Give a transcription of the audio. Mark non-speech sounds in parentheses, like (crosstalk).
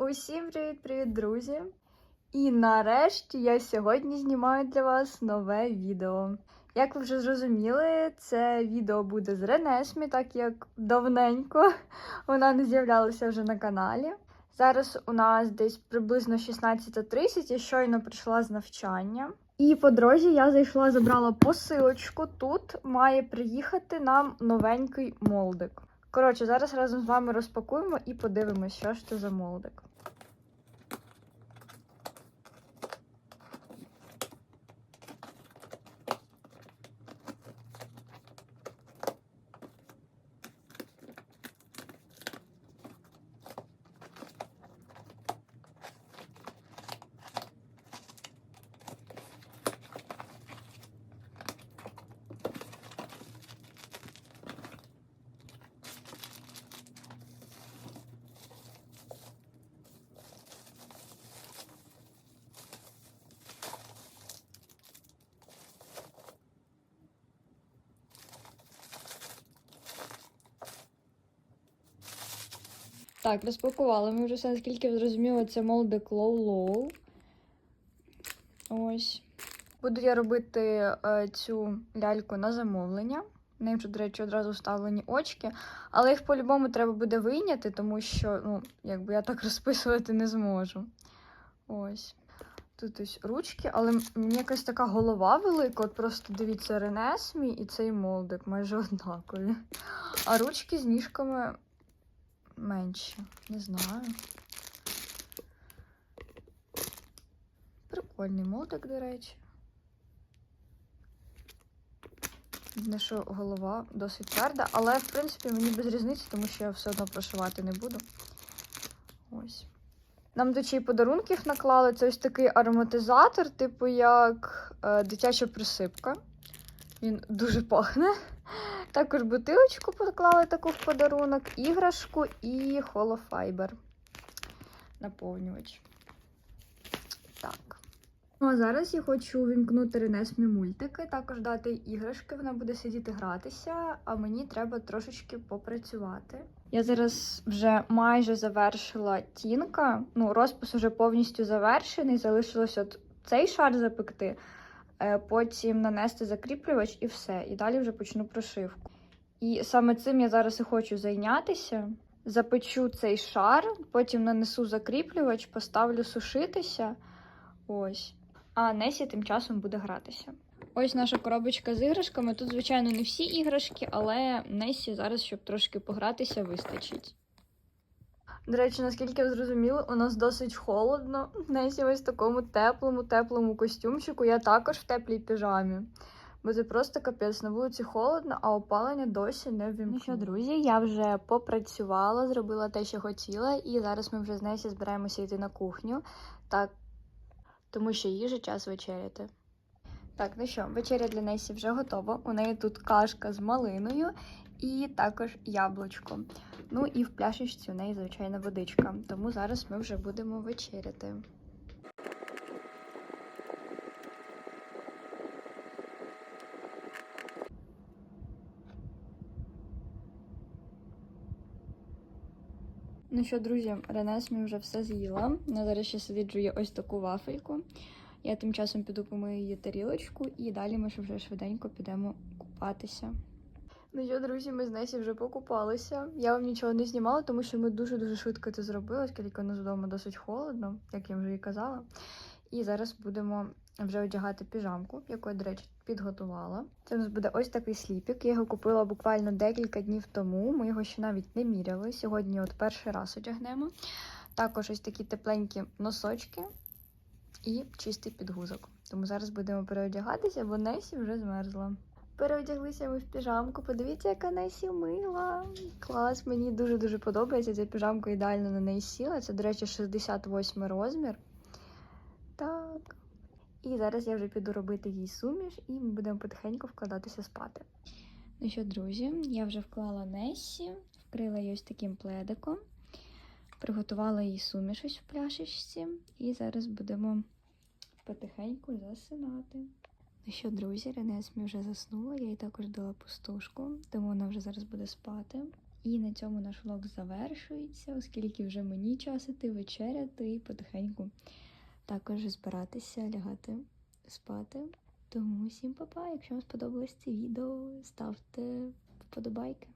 Усім привіт-привіт, друзі! І нарешті я сьогодні знімаю для вас нове відео. Як ви вже зрозуміли, це відео буде з Ренесмі, так як давненько (laughs) вона не з'являлася вже на каналі. Зараз у нас десь приблизно 16.30, я щойно прийшла з навчання. І по дорозі я зайшла, забрала посилочку. Тут має приїхати нам новенький молдик. Коротше, зараз разом з вами розпакуємо і подивимось, що ж це за молдик. Так, розпакували. Ми вже все, наскільки зрозуміло, це молдик Low Low. Ось. Буду я робити е, цю ляльку на замовлення. В неї вже, до речі, одразу вставлені очки. Але їх по-любому треба буде вийняти, тому що, ну, якби я так (laughs) розписувати не зможу. Ось. Тут ось ручки, але мені якась така голова велика. От просто дивіться, Ренесмі і цей молдик майже (laughs) однакові. А ручки з ніжками менші. Не знаю. Прикольний молдик, до речі. Єдине, що голова досить тверда, але в принципі мені без різниці, тому що я все одно прошивати не буду. Ось. Нам до чий подарунків наклали. Це ось такий ароматизатор, типу як е, дитяча присипка. Він дуже пахне. Також бутилочку поклали таку в подарунок, іграшку і холофайбер. Наповнювач. Так. Ну, а зараз я хочу увімкнути Ренесмі мультики, також дати іграшки, вона буде сидіти гратися, а мені треба трошечки попрацювати. Я зараз вже майже завершила тінка. Ну, розпис вже повністю завершений. Залишилось от цей шар запекти, потім нанести закріплювач і все. І далі вже почну прошивку. І саме цим я зараз і хочу зайнятися. Запечу цей шар, потім нанесу закріплювач, поставлю сушитися. Ось. А Несі тим часом буде гратися. Ось наша коробочка з іграшками. Тут, звичайно, не всі іграшки, але Несі зараз, щоб трошки погратися, вистачить. До речі, наскільки я зрозуміла, у нас досить холодно. (laughs) Несі ось в такому теплому, теплому костюмчику. Я також в теплій піжамі. Бо це просто капець, на вулиці холодно, а опалення досі не ввімкнули. Ну що, друзі, я вже попрацювала, зробила те, що хотіла, і зараз ми вже з Несі збираємося йти на кухню. Так, тому що вже час вечеряти. Так, ну що, вечеря для Несі вже готова. У неї тут кашка з малиною і також яблучко. Ну і в пляшечці у неї звичайна водичка. Тому зараз ми вже будемо вечеряти. Ну що, друзі, Ренесмі вже все з'їла. Вона зараз ще сидить жує ось таку вафельку. Я тим часом піду помию її тарілочку, і далі ми ж вже швиденько підемо купатися. Ну що, друзі, ми з Несі вже покупалися. Я вам нічого не знімала, тому що ми дуже-дуже швидко це зробили, оскільки у нас вдома досить холодно, як я вже і казала. І зараз будемо вже одягати піжамку, яку я, до речі, підготувала. Це у нас буде ось такий сліпік. Я його купила буквально декілька днів тому. Ми його ще навіть не міряли. Сьогодні от перший раз одягнемо. Також ось такі тепленькі носочки і чистий підгузок. Тому зараз будемо переодягатися, бо Несі вже змерзла. Переодяглися ми в піжамку. Подивіться, яка Несі мила. Клас, мені дуже-дуже подобається. Ця піжамка ідеально на неї сіла. Це, до речі, 68 розмір. Так. І зараз я вже піду робити їй суміш, і ми будемо потихеньку вкладатися спати. Ну що, друзі, я вже вклала Несі, вкрила її ось таким пледиком, приготувала їй суміш ось в пляшечці, і зараз будемо потихеньку засинати. Ну що, друзі, Ренесмі вже заснула, я їй також дала пустушку, тому вона вже зараз буде спати. І на цьому наш влог завершується, оскільки вже мені час іти вечеряти і потихеньку також збиратися, лягати спати. Тому всім па-па. Якщо вам сподобалось це відео, ставте вподобайки.